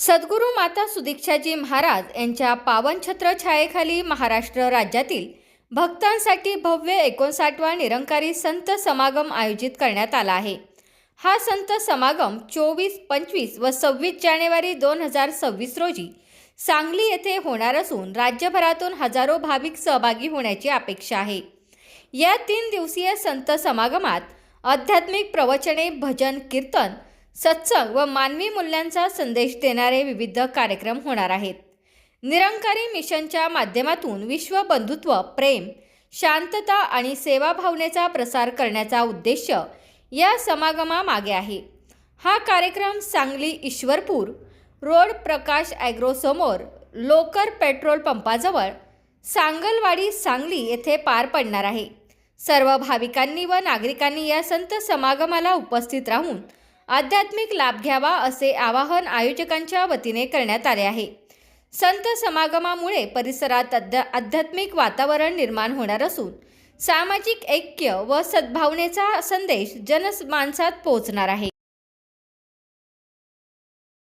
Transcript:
सद्गुरू माता सुदीक्षाजी महाराज यांच्या पावनछत्र छायेखाली महाराष्ट्र राज्यातील भक्तांसाठी भव्य एकोणसाठवा निरंकारी संत समागम आयोजित करण्यात आला आहे. हा संत समागम चोवीस पंचवीस व सव्वीस जानेवारी दोन हजार सव्वीस रोजी सांगली येथे होणार असून राज्यभरातून हजारो भाविक सहभागी होण्याची अपेक्षा आहे. या तीन दिवसीय संत समागमात आध्यात्मिक प्रवचने भजन कीर्तन सत्संग व मानवी मूल्यांचा संदेश देणारे विविध कार्यक्रम होणार आहेत. निरंकारी मिशनच्या माध्यमातून विश्व बंधुत्व प्रेम शांतता आणि सेवाभावनेचा प्रसार करण्याचा उद्देश या समागमामागे आहे. हा कार्यक्रम सांगली ईश्वरपूर रोड प्रकाश ॲग्रोसमोर लोकर पेट्रोल पंपाजवळ सांगलवाडी सांगली येथे पार पडणार आहे. सर्व भाविकांनी व नागरिकांनी या संत समागमाला उपस्थित राहून आध्यात्मिक लाभ घ्यावा असे आवाहन आयोजकांच्या वतीने करण्यात आले आहे. संत समागमामुळे परिसरात अध्या आध्यात्मिक वातावरण निर्माण होणार असून सामाजिक ऐक्य व सद्भावनेचा संदेश जनमानसात पोहोचणार आहे.